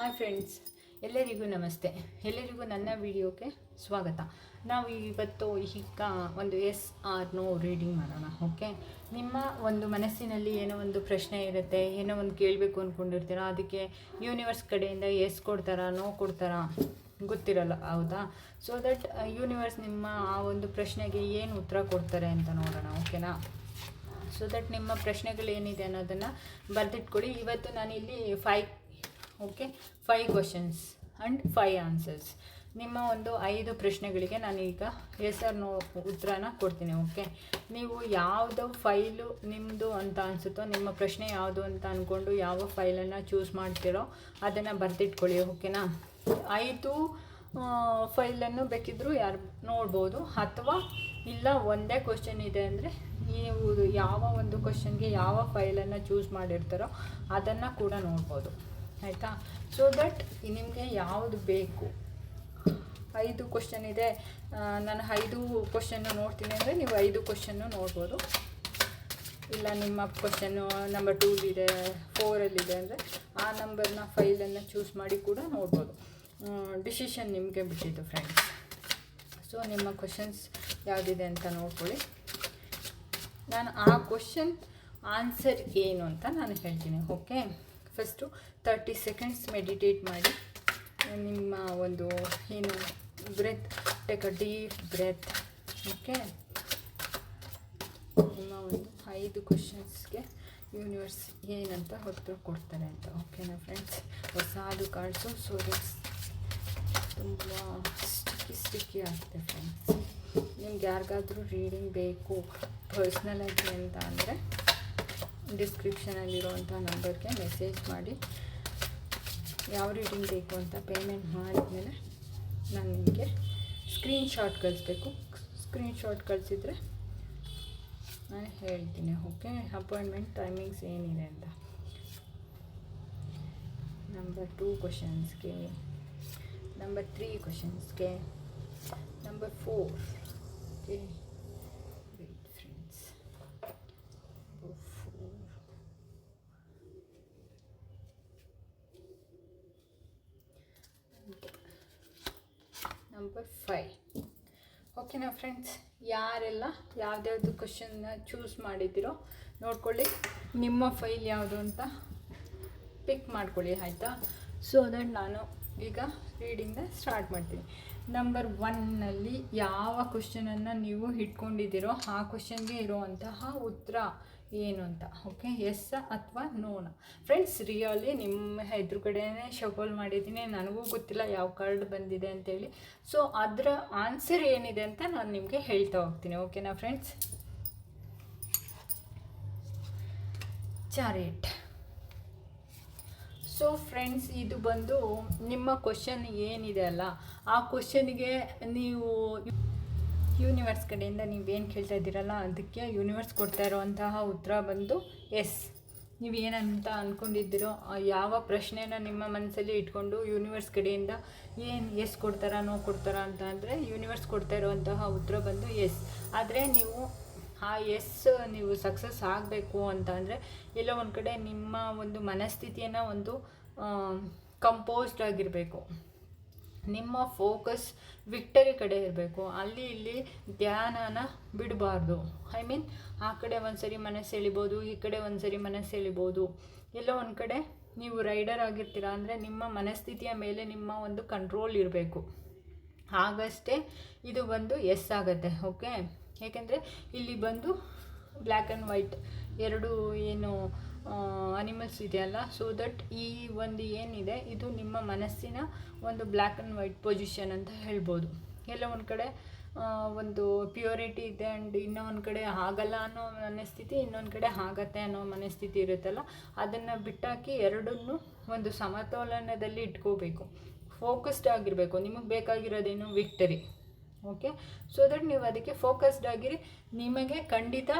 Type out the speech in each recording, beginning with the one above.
Hi friends ಎಲ್ಲರಿಗೂ ನಮಸ್ತೆ. ಎಲ್ಲರಿಗೂ ನನ್ನ ವಿಡಿಯೋಕ್ಕೆ ಸ್ವಾಗತ. ನಾವು ಇವತ್ತು ಈಗ ಒಂದು ಎಸ್ ಆರ್ ನೋ ರೀಡಿಂಗ್ ಮಾಡೋಣ ಓಕೆ ನಿಮ್ಮ ಒಂದು ಮನಸ್ಸಿನಲ್ಲಿ ಏನೋ ಒಂದು ಪ್ರಶ್ನೆ ಇರುತ್ತೆ, ಏನೋ ಒಂದು ಕೇಳಬೇಕು ಅಂದ್ಕೊಂಡಿರ್ತೀರ ಅದಕ್ಕೆ ಯೂನಿವರ್ಸ್ ಕಡೆಯಿಂದ ಎಸ್ ಕೊಡ್ತಾರಾ ನೋ ಕೊಡ್ತಾರಾ ಗೊತ್ತಿರಲ್ಲ, ಹೌದಾ? ಸೊ ದಟ್ ಯೂನಿವರ್ಸ್ ನಿಮ್ಮ ಆ ಒಂದು ಪ್ರಶ್ನೆಗೆ ಏನು ಉತ್ತರ ಕೊಡ್ತಾರೆ ಅಂತ ನೋಡೋಣ ಓಕೆನಾ ಸೊ ದಟ್ ನಿಮ್ಮ ಪ್ರಶ್ನೆಗಳು ಏನಿದೆ ಅನ್ನೋದನ್ನು ಬರೆದಿಟ್ಕೊಡಿ. ಇವತ್ತು ನಾನಿಲ್ಲಿ five okay five questions and five answers ನಿಮ್ಮ ಒಂದು ಐದು ಪ್ರಶ್ನೆಗಳಿಗೆ ನಾನೀಗ ಎಸ್ ಆರ್ ನೋ ಉತ್ತರನ ಕೊಡ್ತೀನಿ ಓಕೆ ನೀವು ಯಾವುದು ಫೈಲು ನಿಮ್ಮದು ಅಂತ ಅನಿಸುತ್ತೋ, ನಿಮ್ಮ ಪ್ರಶ್ನೆ ಯಾವುದು ಅಂತ ಅಂದ್ಕೊಂಡು ಯಾವ ಫೈಲನ್ನು ಚೂಸ್ ಮಾಡ್ತೀರೋ ಅದನ್ನು ಬರೆದಿಟ್ಕೊಳ್ಳಿ ಓಕೆನಾ ಐದು ಫೈಲನ್ನು ಬೇಕಿದ್ದರೂ ಯಾರು, ನೋಡ್ಬೋದು. ಅಥವಾ ಇಲ್ಲ, ಒಂದೇ ಕ್ವಶನ್ ಇದೆ ಅಂದರೆ ನೀವು ಯಾವ ಒಂದು ಕ್ವಶನ್ಗೆ ಯಾವ ಫೈಲನ್ನು ಚೂಸ್ ಮಾಡಿರ್ತಾರೋ ಅದನ್ನು ಕೂಡ ನೋಡ್ಬೋದು. ಆಯಿತಾ? ಸೊ ದಟ್ ನಿಮಗೆ ಯಾವುದು ಬೇಕು? ಐದು ಕ್ವಶನ್ ಇದೆ. ನಾನು ಐದು ಕ್ವಶನ್ನು ನೋಡ್ತೀನಿ ಅಂದರೆ ನೀವು ಐದು ಕ್ವಶನ್ನು ನೋಡ್ಬೋದು. ಇಲ್ಲ, ನಿಮ್ಮ ಕ್ವಶನ್ನು ನಂಬರ್ ಟೂಲಿದೆ ಫೋರಲ್ಲಿದೆ ಅಂದರೆ ಆ ನಂಬರ್ನ ಫೈಲನ್ನು ಚೂಸ್ ಮಾಡಿ ಕೂಡ ನೋಡ್ಬೋದು. ಡಿಸಿಷನ್ ನಿಮಗೆ ಬಿಟ್ಟಿದ್ದು ಫ್ರೆಂಡ್ಸ್ ಸೊ ನಿಮ್ಮ ಕ್ವಶನ್ಸ್ ಯಾವುದಿದೆ ಅಂತ ನೋಡ್ಕೊಳ್ಳಿ. ನಾನು ಆ ಕ್ವಶನ್ ಆನ್ಸರ್ ಏನು ಅಂತ ನಾನು ಹೇಳ್ತೀನಿ okay first thirty seconds meditate ಮಾಡಿ. ನಿಮ್ಮ ಒಂದು ಏನು breath take a deep breath okay ನಿಮ್ಮ ಒಂದು ಐದು ಕ್ವಶನ್ಸ್ಗೆ ಯೂನಿವರ್ಸ್ ಏನಂತ ಉತ್ತರ ಕೊಡ್ತಾರೆ ಅಂತ ಓಕೆನಾ ಫ್ರೆಂಡ್ಸ್ ಹೊಸದು ಕಾರ್ಡ್ಸು ಸೊ ತುಂಬ ಸ್ಟಿಕ್ಕಿ ಸ್ಟಿಕ್ಕಿ ಆಗುತ್ತೆ ಫ್ರೆಂಡ್ಸ್ ನಿಮ್ಗೆ ಯಾರಿಗಾದರೂ ರೀಡಿಂಗ್ ಬೇಕು ಪರ್ಸ್ನಲಾಗಿ ಅಂತ ಅಂದರೆ ಡಿಸ್ಕ್ರಿಪ್ಷನಲ್ಲಿರುವಂಥ ನಂಬರ್ಗೆ ಮೆಸೇಜ್ ಮಾಡಿ. ಯಾವ ರೀಡಿಂಗ್ ಬೇಕು ಅಂತ ಪೇಮೆಂಟ್ ಮಾಡಿದ್ಮೇಲೆ ನಾನು ನಿಮಗೆ ಸ್ಕ್ರೀನ್ಶಾಟ್ ಕಳಿಸ್ಬೇಕು. ಸ್ಕ್ರೀನ್ಶಾಟ್ ಕಳಿಸಿದ್ರೆ ನಾನು ಹೇಳ್ತೀನಿ ಓಕೆ ಅಪಾಯಿಂಟ್ಮೆಂಟ್ ಟೈಮಿಂಗ್ಸ್ ಏನಿದೆ ಅಂತ. ನಂಬರ್ ಟೂ ಕ್ವಶನ್ಸ್ಗೆ number three ಕ್ವಶನ್ಸ್ಗೆ number four okay wait friends four number five ಓಕೆನಾ ಫ್ರೆಂಡ್ಸ್ ಯಾರೆಲ್ಲ ಯಾವ್ದ್ಯಾವ್ದು ಕ್ವಶನ್ನ ಚೂಸ್ ಮಾಡಿದ್ದೀರೋ ನೋಡ್ಕೊಳ್ಳಿ. ನಿಮ್ಮ ಫೈಲ್ ಯಾವುದು ಅಂತ ಪಿಕ್ ಮಾಡ್ಕೊಳ್ಳಿ, ಆಯಿತಾ? ಸೊ ದಟ್ ನಾನು ಈಗ ರೀಡಿಂಗ್ನ ಸ್ಟಾರ್ಟ್ ಮಾಡ್ತೀನಿ. ನಂಬರ್ ಒನ್ನಲ್ಲಿ ಯಾವ ಕ್ವಶನನ್ನು ನೀವು ಇಟ್ಕೊಂಡಿದ್ದೀರೋ ಆ ಕ್ವಶನ್ಗೆ ಇರುವಂತಹ ಉತ್ತರ. ಏನು ಅಂತ ಓಕೆ ಎಸ್ ಅಥವಾ ನೋನ ಫ್ರೆಂಡ್ಸ್ ರಿಯಲಿ ನಿಮ್ಮ ಎದುರುಗಡೆನೇ ಶಫಲ್ ಮಾಡಿದ್ದೀನಿ, ನನಗೂ ಗೊತ್ತಿಲ್ಲ ಯಾವ ಕಾರ್ಡ್ ಬಂದಿದೆ ಅಂತೇಳಿ. ಸೊ ಅದರ ಆನ್ಸರ್ ಏನಿದೆ ಅಂತ ನಾನು ನಿಮಗೆ ಹೇಳ್ತಾ ಹೋಗ್ತೀನಿ ಓಕೆನಾ ಫ್ರೆಂಡ್ಸ್ ಚಾರಿಟ್ ಸೊ ಫ್ರೆಂಡ್ಸ್ ಇದು ಬಂದು ನಿಮ್ಮ ಕ್ವಶನ್ ಏನಿದೆ ಅಲ್ಲ, ಆ ಕ್ವಶನ್ಗೆ ನೀವು ಯೂನಿವರ್ಸ್ ಕಡೆಯಿಂದ ನೀವೇನು ಕೇಳ್ತಾ ಇದ್ದೀರಲ್ಲ, ಅದಕ್ಕೆ ಯೂನಿವರ್ಸ್ ಕೊಡ್ತಾ ಇರೋವಂತಹ ಉತ್ತರ ಬಂದು ಎಸ್ ನೀವು ಏನಂತ ಅಂದ್ಕೊಂಡಿದ್ದೀರೋ ಯಾವ ಪ್ರಶ್ನೆನ ನಿಮ್ಮ ಮನಸ್ಸಲ್ಲಿ ಇಟ್ಕೊಂಡು ಯೂನಿವರ್ಸ್ ಕಡೆಯಿಂದ ಏನು ಎಸ್ ಕೊಡ್ತಾರಾ ನೋ ಕೊಡ್ತಾರಾ ಅಂತ ಅಂದರೆ ಯೂನಿವರ್ಸ್ ಕೊಡ್ತಾ ಇರುವಂತಹ ಉತ್ತರ ಬಂದು ಎಸ್ ಆದರೆ ನೀವು ಆ ಎಸ್ ನೀವು ಸಕ್ಸಸ್ ಆಗಬೇಕು ಅಂತ ಅಂದರೆ, ಎಲ್ಲೋ ಒಂದು ಕಡೆ ನಿಮ್ಮ ಒಂದು ಮನಸ್ಥಿತಿಯನ್ನು ಒಂದು ಕಂಪೋಸ್ಡ್ ಆಗಿರಬೇಕು. ನಿಮ್ಮ ಫೋಕಸ್ ವಿಕ್ಟರಿ ಕಡೆ ಇರಬೇಕು. ಅಲ್ಲಿ ಇಲ್ಲಿ ಧ್ಯಾನನ ಬಿಡಬಾರ್ದು. ಐ ಮೀನ್ ಆ ಕಡೆ ಒಂದು ಸರಿ ಮನಸ್ಸು ಎಳಿಬೋದು, ಈ ಕಡೆ ಒಂದು ಸರಿ ಮನಸ್ಸು ಎಳಿಬೋದು. ಎಲ್ಲೋ ಒಂದು ಕಡೆ ನೀವು ರೈಡರ್ ಆಗಿರ್ತೀರ ಅಂದರೆ ನಿಮ್ಮ ಮನಸ್ಥಿತಿಯ ಮೇಲೆ ನಿಮ್ಮ ಒಂದು ಕಂಟ್ರೋಲ್ ಇರಬೇಕು. ಆಗಷ್ಟೇ ಇದು ಬಂದು ಎಸ್ ಆಗುತ್ತೆ ಓಕೆ ಏಕೆಂದರೆ ಇಲ್ಲಿ ಬಂದು ಬ್ಲ್ಯಾಕ್ ಆ್ಯಂಡ್ ವೈಟ್ ಎರಡು ಏನು ಅನಿಮಲ್ಸ್ ಇದೆಯಲ್ಲ? ಸೊ ದಟ್ ಈ ಒಂದು ಏನಿದೆ, ಇದು ನಿಮ್ಮ ಮನಸ್ಸಿನ ಒಂದು ಬ್ಲ್ಯಾಕ್ ಆ್ಯಂಡ್ ವೈಟ್ ಪೊಸಿಷನ್ ಅಂತ ಹೇಳ್ಬೋದು. ಎಲ್ಲ ಒಂದು ಕಡೆ ಒಂದು ಪ್ಯೂರಿಟಿ ಇದೆ ಆ್ಯಂಡ್ ಇನ್ನೂ ಒಂದು ಕಡೆ ಆಗಲ್ಲ ಅನ್ನೋ ಮನಸ್ಥಿತಿ, ಇನ್ನೊಂದು ಕಡೆ ಆಗತ್ತೆ ಅನ್ನೋ ಮನಸ್ಥಿತಿ ಇರುತ್ತಲ್ಲ, ಅದನ್ನು ಬಿಟ್ಟಾಕಿ ಎರಡನ್ನು ಒಂದು ಸಮತೋಲನದಲ್ಲಿ ಇಟ್ಕೋಬೇಕು. ಫೋಕಸ್ಡ್ ಆಗಿರಬೇಕು. ನಿಮಗೆ ಬೇಕಾಗಿರೋದೇನು ವಿಕ್ಟರಿ ಓಕೆ ಸೊ ದಟ್ ನೀವು ಅದಕ್ಕೆ ಫೋಕಸ್ಡ್ ಆಗಿರಿ. ನಿಮಗೆ ಖಂಡಿತ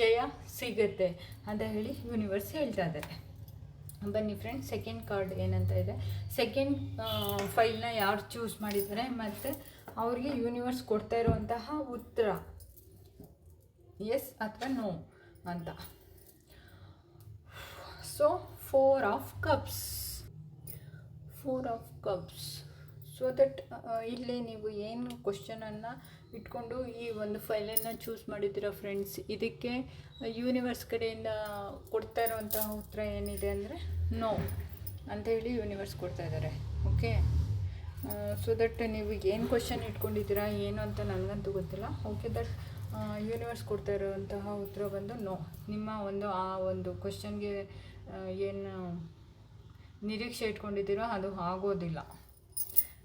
ಜಯ ಸಿಗುತ್ತೆ ಅಂತ ಹೇಳಿ ಯೂನಿವರ್ಸ್ ಹೇಳ್ತಾ ಇದ್ದಾರೆ ಬನ್ನಿ ಫ್ರೆಂಡ್ ಸೆಕೆಂಡ್ ಕಾರ್ಡ್ ಏನಂತ ಇದೆ. ಸೆಕೆಂಡ್ ಫೈಲ್ನ ಯಾರು ಚೂಸ್ ಮಾಡಿದ್ದಾರೆ ಮತ್ತು ಅವ್ರಿಗೆ ಯೂನಿವರ್ಸ್ ಕೊಡ್ತಾ ಇರುವಂತಹ ಉತ್ತರ. ಎಸ್ ಅಥವಾ ನೋ ಅಂತ. So four of cups four of cups so that ಇಲ್ಲಿ ನೀವು ಏನು ಕ್ವಶನನ್ನು ಇಟ್ಕೊಂಡು ಈ ಒಂದು ಫೈಲನ್ನು ಚೂಸ್ ಮಾಡಿದ್ದೀರ ಫ್ರೆಂಡ್ಸ್ ಇದಕ್ಕೆ ಯೂನಿವರ್ಸ್ ಕಡೆಯಿಂದ ಕೊಡ್ತಾ ಇರೋವಂಥ ಉತ್ತರ ಏನಿದೆ ಅಂದರೆ ನೋ ಅಂತ ಹೇಳಿ ಯೂನಿವರ್ಸ್ ಕೊಡ್ತಾ ಇದ್ದಾರೆ. ಓಕೆ ಸೊ ದಟ್ ನೀವು ಏನು ಕ್ವಶನ್ ಇಟ್ಕೊಂಡಿದ್ದೀರಾ, ಏನು ಅಂತ ನನಗಂತೂ ಗೊತ್ತಿಲ್ಲ. ಓಕೆ ದಟ್ ಯೂನಿವರ್ಸ್ ಕೊಡ್ತಾ ಇರೋವಂತಹ ಉತ್ತರ ಬಂದು ನೋ ನಿಮ್ಮ ಒಂದು, ಆ ಒಂದು ಕ್ವಶನ್ಗೆ ಏನು, ನಿರೀಕ್ಷೆ ಇಟ್ಕೊಂಡಿದ್ದೀರೋ ಅದು ಆಗೋದಿಲ್ಲ.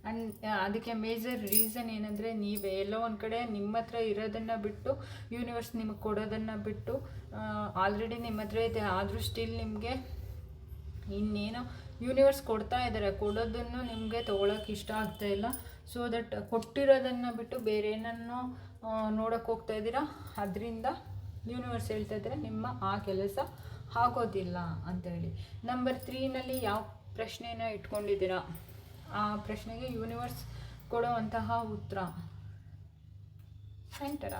ಆ್ಯಂಡ್ ಅದಕ್ಕೆ ಮೇಜರ್ ರೀಸನ್ ಏನಂದರೆ ನೀವೇ ಎಲ್ಲೋ ಒಂದು ಕಡೆ ನಿಮ್ಮ ಹತ್ರ ಇರೋದನ್ನು ಬಿಟ್ಟು ಯೂನಿವರ್ಸ್ ನಿಮಗೆ ಕೊಡೋದನ್ನು ಬಿಟ್ಟು ಆಲ್ರೆಡಿ ನಿಮ್ಮ ಹತ್ರ ಇದೆ ಆದರೂ ಸ್ಟಿಲ್ ನಿಮಗೆ ಇನ್ನೇನೋ ಯೂನಿವರ್ಸ್ ಕೊಡ್ತಾ ಇದ್ದಾರೆ ಕೊಡೋದನ್ನು ನಿಮಗೆ ತೊಗೊಳಕ್ಕೆ ಇಷ್ಟ ಆಗ್ತಾ ಇಲ್ಲ. ಸೊ ದಟ್ ಕೊಟ್ಟಿರೋದನ್ನು ಬಿಟ್ಟು ಬೇರೆ ಏನನ್ನು ನೋಡೋಕ್ಕೆ ಹೋಗ್ತಾ ಇದ್ದೀರಾ, ಅದರಿಂದ ಯೂನಿವರ್ಸ್ ಹೇಳ್ತಾ ಇದ್ದಾರೆ ನಿಮ್ಮ ಆ ಕೆಲಸ ಆಗೋದಿಲ್ಲ ಅಂತೇಳಿ ನಂಬರ್ ತ್ರೀನಲ್ಲಿ ಯಾವ ಪ್ರಶ್ನೆನ ಇಟ್ಕೊಂಡಿದ್ದೀರಾ? ಆ ಪ್ರಶ್ನೆಗೆ ಯೂನಿವರ್ಸ್ ಕೊಡುವಂತಹ ಉತ್ತರ. Centre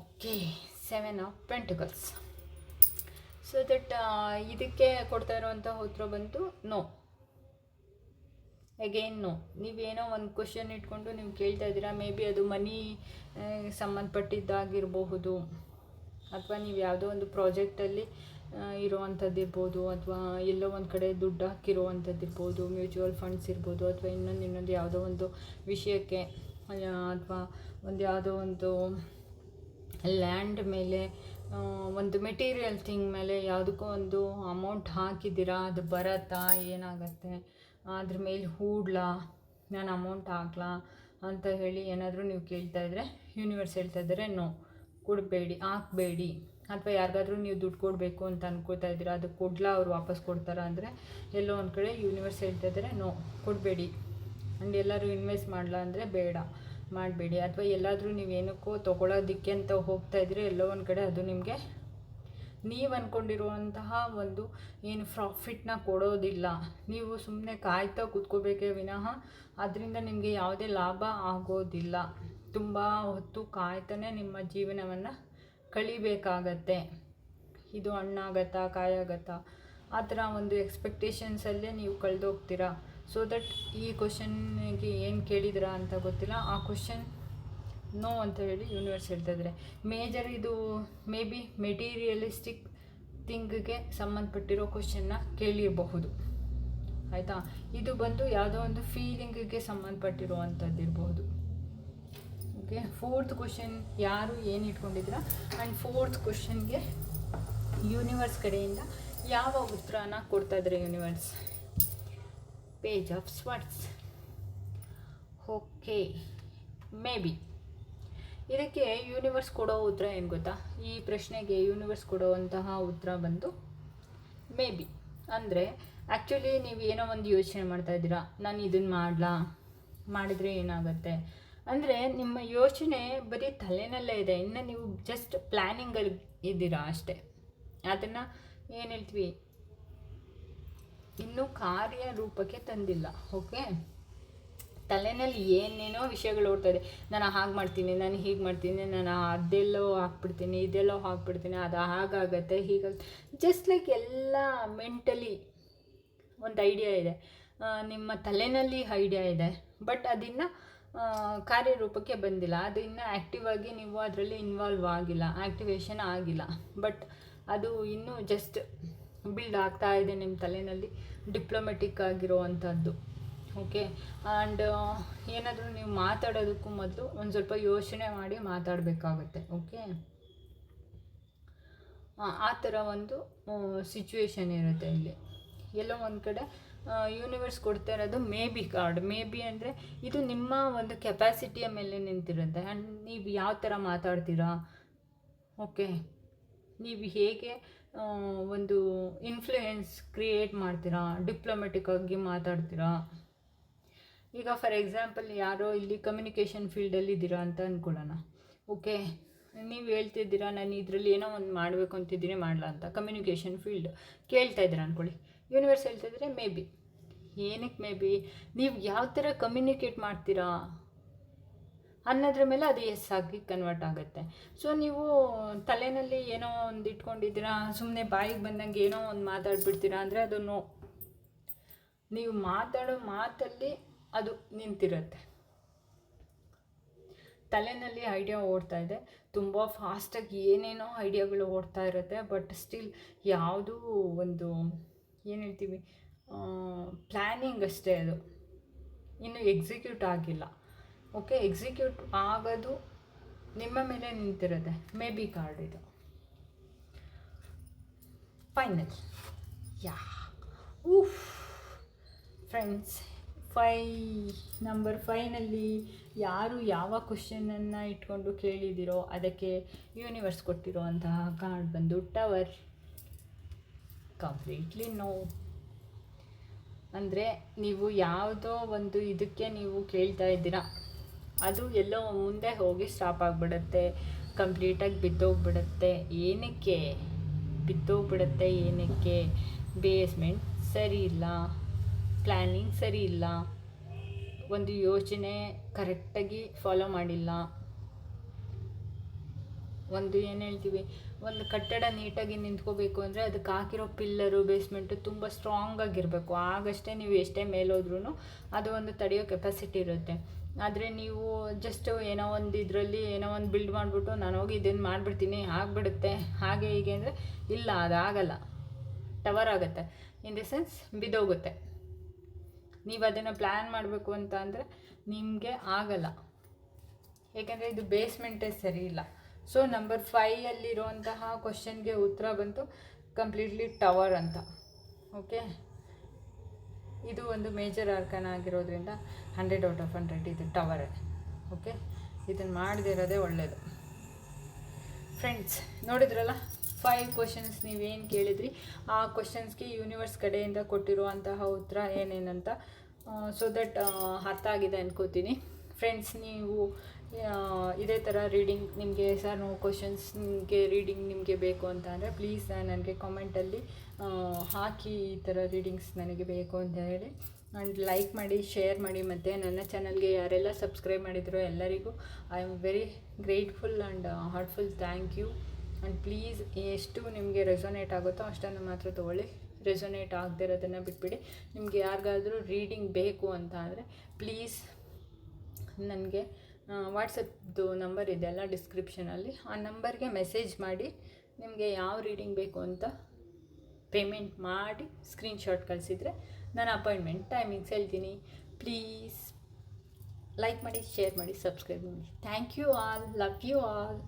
okay seven of pentacles so that ಇದಕ್ಕೆ ಕೊಡ್ತಾ ಇರುವಂತಹ ಉತ್ತರ ಬಂತು ನೋ ಅಗೇನ್ ನೋ ನೀವೇನೋ ಒಂದು ಕ್ವಶನ್ ಇಟ್ಕೊಂಡು ನೀವು ಕೇಳ್ತಾ ಇದ್ದೀರಾ ಮೇ ಬಿ ಅದು ಮನಿ ಸಂಬಂಧಪಟ್ಟಿದ್ದಾಗಿರಬಹುದು. ಅಥವಾ ನೀವು ಯಾವುದೋ ಒಂದು ಪ್ರಾಜೆಕ್ಟಲ್ಲಿ ಇರುವಂಥದ್ದು ಇರ್ಬೋದು ಅಥವಾ ಎಲ್ಲೋ ಒಂದು ಕಡೆ ದುಡ್ಡು ಹಾಕಿರುವಂಥದ್ದು ಇರ್ಬೋದು ಮ್ಯೂಚುವಲ್ ಫಂಡ್ಸ್ ಇರ್ಬೋದು ಅಥವಾ ಇನ್ನೊಂದು ಇನ್ನೊಂದು ಯಾವುದೋ ಒಂದು ವಿಷಯಕ್ಕೆ ಅಥವಾ ಒಂದು ಯಾವುದೋ ಒಂದು ಲ್ಯಾಂಡ್ ಮೇಲೆ ಒಂದು ಮೆಟೀರಿಯಲ್ ಥಿಂಗ್ ಮೇಲೆ ಯಾವುದಕ್ಕೂ ಒಂದು ಅಮೌಂಟ್ ಹಾಕಿದ್ದೀರಾ, ಅದು ಬರತ್ತಾ, ಏನಾಗತ್ತೆ, ಅದ್ರ ಮೇಲೆ ಹೂಡ್ಲಾ, ನಾನು ಅಮೌಂಟ್ ಹಾಕ್ಲಾ ಅಂತ ಹೇಳಿ ಏನಾದರೂ ನೀವು ಕೇಳ್ತಾ ಇದ್ದರೆ ಯೂನಿವರ್ಸ್ ಹೇಳ್ತಾ ಇದ್ದಾರೆ ನೋ ಕೊಡಬೇಡಿ, ಹಾಕಬೇಡಿ. ಅಥವಾ ಯಾರಿಗಾದ್ರೂ ನೀವು ದುಡ್ಡು ಕೊಡಬೇಕು ಅಂತ ಅನ್ಕೋತಾ ಇದ್ದೀರಾ ಅದು ಕೊಡಲ, ಅವ್ರು ವಾಪಸ್ ಕೊಡ್ತಾರಾ ಅಂದರೆ ಎಲ್ಲೋ ಒಂದು ಕಡೆ ಯೂನಿವರ್ಸ್ ಹೇಳ್ತಾ ಇದ್ದಾರೆ ನೋ ಕೊಡಬೇಡಿ. ಆ್ಯಂಡ್ ಎಲ್ಲರೂ ಇನ್ವೆಸ್ಟ್ ಮಾಡಲ್ಲ ಅಂದರೆ ಬೇಡ, ಮಾಡಬೇಡಿ. ಅಥವಾ ಎಲ್ಲಾದರೂ ನೀವೇನಕ್ಕೂ ತೊಗೊಳೋದಕ್ಕೆ ಅಂತ ಹೋಗ್ತಾ ಇದ್ರೆ ಎಲ್ಲೋ ಒಂದು ಕಡೆ ಅದು ನಿಮಗೆ, ನೀವು ಅಂದ್ಕೊಂಡಿರುವಂತಹ ಒಂದು ಏನು ಪ್ರಾಫಿಟ್ನ ಕೊಡೋದಿಲ್ಲ. ನೀವು ಸುಮ್ಮನೆ ಕಾಯ್ತಾ ಕೂತ್ಕೋಬೇಕೇ ವಿನಃ, ಅದರಿಂದ ನಿಮಗೆ ಯಾವುದೇ ಲಾಭ ಆಗೋದಿಲ್ಲ. ತುಂಬ ಹೊತ್ತು ಕಾಯ್ತಾನೆ ನಿಮ್ಮ ಜೀವನವನ್ನು ಕಳಿಬೇಕಾಗತ್ತೆ. ಇದು ಹಣ್ಣಾಗತ್ತಾ, ಕಾಯಾಗತ್ತಾ? ಆ ಥರ ಒಂದು ಎಕ್ಸ್ಪೆಕ್ಟೇಷನ್ಸಲ್ಲೇ ನೀವು ಕಳೆದೋಗ್ತೀರಾ? ಸೊ ದಟ್ ಈ ಕ್ವಶನ್ಗೆ ಏನು ಕೇಳಿದಿರಾ ಅಂತ ಗೊತ್ತಿಲ್ಲ. ಆ ಕ್ವಶನ್ ನೋ ಅಂತ ಹೇಳಿ ಯೂನಿವರ್ಸ್ ಹೇಳ್ತಾ ಇದ್ದಾರೆ ಮೇಜರ್ ಇದು ಮೇ ಬಿ ಮೆಟೀರಿಯಲಿಸ್ಟಿಕ್ ಥಿಂಗ್ಗೆ ಸಂಬಂಧಪಟ್ಟಿರೋ ಕ್ವಶನ್ನ ಕೇಳಿರಬಹುದು. ಆಯಿತಾ? ಇದು ಬಂದು ಯಾವುದೋ ಒಂದು ಫೀಲಿಂಗಿಗೆ ಸಂಬಂಧಪಟ್ಟಿರುವಂಥದ್ದು ಇರಬಹುದು ಓಕೆ ಫೋರ್ತ್ ಕ್ವಶನ್ ಯಾರು ಏನು ಇಟ್ಕೊಂಡಿದ್ರ ಆ್ಯಂಡ್ ಫೋರ್ತ್ ಕ್ವಶನ್ಗೆ ಯೂನಿವರ್ಸ್ ಕಡೆಯಿಂದ ಯಾವ ಉತ್ತರನ ಕೊಡ್ತಾ ಇದ್ರೆ universe page of swords okay maybe ಇದಕ್ಕೆ ಯೂನಿವರ್ಸ್ ಕೊಡೋ ಉತ್ತರ ಏನು ಗೊತ್ತಾ? ಈ ಪ್ರಶ್ನೆಗೆ ಯೂನಿವರ್ಸ್ ಕೊಡುವಂತಹ ಉತ್ತರ ಬಂದು ಮೇ ಬಿ ಅಂದರೆ ಆ್ಯಕ್ಚುಲಿ ನೀವು ಏನೋ ಒಂದು ಯೋಚನೆ ಮಾಡ್ತಾ ಇದ್ದೀರಾ, ನಾನು ಇದನ್ನು ಮಾಡಲಾ? ಮಾಡಿದರೆ ಏನಾಗುತ್ತೆ? ಅಂದರೆ ನಿಮ್ಮ ಯೋಚನೆ ಬರೀ ತಲೆನಲ್ಲೇ ಇದೆ. ಇನ್ನು ನೀವು ಜಸ್ಟ್ ಪ್ಲ್ಯಾನಿಂಗಲ್ಲಿ ಇದ್ದೀರಾ ಅಷ್ಟೇ. ಅದನ್ನು ಏನು ಹೇಳ್ತೀವಿ? ಇನ್ನೂ ಕಾರ್ಯರೂಪಕ್ಕೆ ತಂದಿಲ್ಲ. ಓಕೆ ತಲೆನಲ್ಲಿ ಏನೇನೋ ವಿಷಯಗಳು ಓಡ್ತಾ ಇದೆ. ನಾನು ಹಾಗೆ ಮಾಡ್ತೀನಿ, ನಾನು ಹೀಗೆ ಮಾಡ್ತೀನಿ, ನಾನು ಅದೆಲ್ಲೋ ಹಾಕ್ಬಿಡ್ತೀನಿ, ಇದೆಲ್ಲೋ ಹಾಕ್ಬಿಡ್ತೀನಿ, ಅದು ಹಾಗಾಗತ್ತೆ, ಹೀಗಾಗುತ್ತೆ. ಜಸ್ಟ್ ಲೈಕ್ ಎಲ್ಲ ಮೆಂಟಲಿ ಒಂದು ಐಡಿಯಾ ಇದೆ. ನಿಮ್ಮ ತಲೆನಲ್ಲಿ ಐಡಿಯಾ ಇದೆ. ಬಟ್ ಅದನ್ನು ಕಾರ್ಯರೂಪಕ್ಕೆ ಬಂದಿಲ್ಲ. ಅದು ಇನ್ನೂ ಆ್ಯಕ್ಟಿವ್ ಆಗಿ ನೀವು ಅದರಲ್ಲಿ ಇನ್ವಾಲ್ವ್ ಆಗಿಲ್ಲ. ಆ್ಯಕ್ಟಿವೇಶನ್ ಆಗಿಲ್ಲ. ಬಟ್ ಅದು ಇನ್ನೂ ಜಸ್ಟ್ ಬಿಲ್ಡ್ ಆಗ್ತಾ ಇದೆ ನಿಮ್ಮ ತಲೆಯಲ್ಲಿ ಡಿಪ್ಲೊಮೆಟಿಕ್ ಆಗಿರುವಂಥದ್ದು. ಓಕೆ ಆ್ಯಂಡ್ ಏನಾದರೂ ನೀವು ಮಾತಾಡೋದಕ್ಕೂ ಮೊದಲು ಒಂದು ಸ್ವಲ್ಪ ಯೋಚನೆ ಮಾಡಿ ಮಾತಾಡಬೇಕಾಗುತ್ತೆ. ಓಕೆ ಆ ಥರ ಒಂದು ಸಿಚುವೇಶನ್ ಇರುತ್ತೆ ಇಲ್ಲಿ. ಎಲ್ಲೋ ಒಂದು ಕಡೆ ಯೂನಿವರ್ಸ್ ಕೊಡ್ತಾ ಇರೋದು maybe card maybe ಅಂದರೆ ಇದು ನಿಮ್ಮ ಒಂದು ಕೆಪಾಸಿಟಿಯ ಮೇಲೆ ನಿಂತಿರುತ್ತೆ. ಆ್ಯಂಡ್ ನೀವು ಯಾವ ಥರ ಮಾತಾಡ್ತೀರಾ? ಓಕೆ ನೀವು ಹೇಗೆ ಒಂದು ಇನ್ಫ್ಲೂಯೆನ್ಸ್ ಕ್ರಿಯೇಟ್ ಮಾಡ್ತೀರಾ? ಡಿಪ್ಲೊಮೆಟಿಕ್ ಆಗಿ ಮಾತಾಡ್ತೀರಾ? ಈಗ ಫಾರ್ ಎಕ್ಸಾಂಪಲ್ ಯಾರೋ ಇಲ್ಲಿ ಕಮ್ಯುನಿಕೇಷನ್ ಫೀಲ್ಡಲ್ಲಿ ಇದ್ದೀರಾ ಅಂತ ಅಂದ್ಕೊಳ್ಳೋಣ ಓಕೆ ನೀವು ಹೇಳ್ತಿದ್ದೀರಾ, ನಾನು ಇದರಲ್ಲಿ ಏನೋ ಒಂದು ಮಾಡಬೇಕು ಅಂತಿದ್ದೀನಿ ಮಾಡಲ್ಲ ಅಂತ ಕಮ್ಯುನಿಕೇಷನ್ ಫೀಲ್ಡ್ ಕೇಳ್ತಾ ಇದ್ದೀರಾ ಅಂದ್ಕೊಳ್ಳಿ ಯೂನಿವರ್ಸ್ ಹೇಳ್ತಿದ್ರೆ ಮೇ ಬಿ ಏನಕ್ಕೆ ಮೇ ಬಿ ನೀವು ಯಾವ ಥರ ಕಮ್ಯುನಿಕೇಟ್ ಮಾಡ್ತೀರಾ? ಅನ್ನೋದ್ರ ಮೇಲೆ ಅದು ಎಸ್ ಆಗಿ ಕನ್ವರ್ಟ್ ಆಗುತ್ತೆ. ಸೊ ನೀವು ತಲೆನಲ್ಲಿ ಏನೋ ಒಂದು ಇಟ್ಕೊಂಡಿದ್ದೀರಾ ಸುಮ್ಮನೆ ಬಾಯಿಗೆ ಬಂದಂಗೆ ಏನೋ ಒಂದು ಮಾತಾಡ್ಬಿಡ್ತೀರಾ ಅಂದರೆ ಅದು ನೋ ನೀವು ಮಾತಾಡೋ ಮಾತಲ್ಲಿ ಅದು ನಿಂತಿರುತ್ತೆ. ತಲೆನಲ್ಲಿ ಐಡಿಯಾ ಓಡ್ತಾ ಇದೆ. ತುಂಬ ಫಾಸ್ಟಾಗಿ ಏನೇನೋ ಐಡಿಯಾಗಳು ಓಡ್ತಾ ಇರುತ್ತೆ ಬಟ್ ಸ್ಟಿಲ್ ಯಾವುದೂ ಒಂದು ಏನು ಹೇಳ್ತೀವಿ? ಪ್ಲ್ಯಾನಿಂಗ್ ಅಷ್ಟೇ ಅದು. ಇನ್ನು ಎಕ್ಸಿಕ್ಯೂಟ್ ಆಗಿಲ್ಲ. ಓಕೆ ಎಕ್ಸಿಕ್ಯೂಟ್ ಆಗೋದು ನಿಮ್ಮ ಮೇಲೆ ನಿಂತಿರುತ್ತೆ ಮೇ ಬಿ ಕಾರ್ಡ್ ಇದು ಫೈನಲ್ ಯಾ ಊಫ್ ಫ್ರೆಂಡ್ಸ್ ಫೈ ನಂಬರ್ ಫೈನಲ್ಲಿ ಯಾರು ಯಾವ ಕ್ವಶನನ್ನು ಇಟ್ಕೊಂಡು ಕೇಳಿದಿರೋ, ಅದಕ್ಕೆ ಯೂನಿವರ್ಸ್ ಕೊಟ್ಟಿರೋ ಅಂತಹ ಕಾರ್ಡ್ ಬಂದು ಟವರ್ ಕಂಪ್ಲೀಟ್ಲಿ ನೋ ಅಂದರೆ ನೀವು ಯಾವುದೋ ಒಂದು ಇದಕ್ಕೆ ನೀವು ಕೇಳ್ತಾ ಇದ್ದೀರಾ. ಅದು ಎಲ್ಲೋ ಮುಂದೆ ಹೋಗಿ ಸ್ಟಾಪ್ ಆಗಿಬಿಡುತ್ತೆ ಕಂಪ್ಲೀಟಾಗಿ ಬಿದ್ದೋಗ್ಬಿಡುತ್ತೆ. ಏನಕ್ಕೆ? ಬಿದ್ದೋಗ್ಬಿಡುತ್ತೆ ಏನಕ್ಕೆ? ಬೇಸ್ಮೆಂಟ್ ಸರಿ ಇಲ್ಲ ಪ್ಲ್ಯಾನಿಂಗ್ ಸರಿ ಇಲ್ಲ. ಒಂದು ಯೋಚನೆ ಕರೆಕ್ಟಾಗಿ ಫಾಲೋ ಮಾಡಿಲ್ಲ. ಒಂದು ಏನು ಹೇಳ್ತೀವಿ, ಒಂದು ಕಟ್ಟಡ ನೀಟಾಗಿ ನಿಂತ್ಕೋಬೇಕು ಅಂದರೆ ಅದಕ್ಕೆ ಹಾಕಿರೋ ಪಿಲ್ಲರು ಬೇಸ್ಮೆಂಟು ತುಂಬ ಸ್ಟ್ರಾಂಗ್ ಆಗಿರಬೇಕು. ಆಗಷ್ಟೇ ನೀವು ಎಷ್ಟೇ ಮೇಲೋದ್ರೂ ಅದು ಒಂದು ತಡೆಯೋ ಕೆಪಾಸಿಟಿ ಇರುತ್ತೆ. ಆದರೆ ನೀವು ಜಸ್ಟ್ ಏನೋ ಒಂದು ಇದರಲ್ಲಿ ಏನೋ ಒಂದು ಬಿಲ್ಡ್ ಮಾಡಿಬಿಟ್ಟು ನಾನು ಹೋಗಿ ಇದನ್ನು ಮಾಡಿಬಿಡ್ತೀನಿ, ಆಗಿಬಿಡುತ್ತೆ. ಹಾಗೆ ಹೀಗೆ ಅಂದರೆ ಇಲ್ಲ, ಅದಾಗಲ್ಲ. ಟವರ್ ಆಗುತ್ತೆ. ಇನ್ ದಿ ಸೆನ್ಸ್ ಬಿದ್ದೋಗುತ್ತೆ. ನೀವು ಅದನ್ನು ಪ್ಲ್ಯಾನ್ ಮಾಡಬೇಕು ಅಂತ ಅಂದರೆ ನಿಮಗೆ ಆಗಲ್ಲ. ಏಕೆಂದರೆ ಇದು ಬೇಸ್ಮೆಂಟೇ ಸರಿ ಇಲ್ಲ. ಸೊ ನಂಬರ್ ಫೈಯಲ್ಲಿರುವಂತಹ ಕ್ವಶನ್ಗೆ ಉತ್ತರ ಬಂತು. ಕಂಪ್ಲೀಟ್ಲಿ ಟವರ್ ಅಂತ. ಓಕೆ ಇದು ಒಂದು ಮೇಜರ್ ಆರ್ಕನ್ ಆಗಿರೋದ್ರಿಂದ ಹಂಡ್ರೆಡ್ ಔಟ್ ಆಫ್ ಹಂಡ್ರೆಡ್ ಇದು ಟವರ್ ಓಕೆ ಇದನ್ನು ಮಾಡದಿರೋದೇ ಒಳ್ಳೆಯದು ಫ್ರೆಂಡ್ಸ್ ನೋಡಿದ್ರಲ್ಲ? ಫೈವ್ ಕ್ವಶನ್ಸ್ ನೀವೇನು ಕೇಳಿದ್ರಿ? ಆ ಕ್ವಶನ್ಸ್ಗೆ ಯೂನಿವರ್ಸ್ ಕಡೆಯಿಂದ ಕೊಟ್ಟಿರುವಂತಹ ಉತ್ತರ ಏನೇನಂತ ಸೊ ದಟ್ ಅರ್ಥ ಆಗಿದೆ ಅನ್ಕೋತೀನಿ. ಫ್ರೆಂಡ್ಸ್ ನೀವು ಇದೇ ಥರ ರೀಡಿಂಗ್ ನಿಮಗೆ ಸರ್ ನೋ ಕ್ವಶನ್ಸ್ ನಿಮಗೆ ರೀಡಿಂಗ್ ನಿಮಗೆ ಬೇಕು ಅಂತ ಅಂದರೆ ಪ್ಲೀಸ್ ನನಗೆ ಕಾಮೆಂಟಲ್ಲಿ ಹಾಕಿ ಈ ಥರ ರೀಡಿಂಗ್ಸ್ ನನಗೆ ಬೇಕು ಅಂತ ಹೇಳಿ. ಆ್ಯಂಡ್ ಲೈಕ್ ಮಾಡಿ ಶೇರ್ ಮಾಡಿ ಮತ್ತು ನನ್ನ ಚಾನಲ್ಗೆ ಯಾರೆಲ್ಲ ಸಬ್ಸ್ಕ್ರೈಬ್ ಮಾಡಿದ್ರು ಎಲ್ಲರಿಗೂ I am very grateful and heartful thank you and please ಎಷ್ಟು ನಿಮಗೆ ರೆಸೊನೇಟ್ ಆಗುತ್ತೋ ಅಷ್ಟನ್ನು ಮಾತ್ರ ತೊಗೊಳ್ಳಿ. ರೆಸೊನೇಟ್ ಆಗದಿರೋದನ್ನು ಬಿಟ್ಬಿಡಿ. ನಿಮಗೆ ಯಾರಿಗಾದರೂ ರೀಡಿಂಗ್ ಬೇಕು ಅಂತ ಅಂದರೆ ಪ್ಲೀಸ್ ನನಗೆ ವಾಟ್ಸಪ್ದು ನಂಬರ್ ಇದೆಯಲ್ಲ ಡಿಸ್ಕ್ರಿಪ್ಷನಲ್ಲಿ, ಆ ನಂಬರ್ಗೆ ಮೆಸೇಜ್ ಮಾಡಿ ನಿಮಗೆ ಯಾವ ರೀಡಿಂಗ್ ಬೇಕು ಅಂತ ಪೇಮೆಂಟ್ ಮಾಡಿ ಸ್ಕ್ರೀನ್ಶಾಟ್ ಕಳಿಸಿದರೆ ನಾನು ಅಪಾಯಿಂಟ್ಮೆಂಟ್ ಟೈಮಿಂಗ್ಸ್ ಹೇಳ್ತೀನಿ. ಪ್ಲೀಸ್ ಲೈಕ್ ಮಾಡಿ, ಶೇರ್ ಮಾಡಿ, ಸಬ್ಸ್ಕ್ರೈಬ್ ಮಾಡಿ. Thank you all, love you all.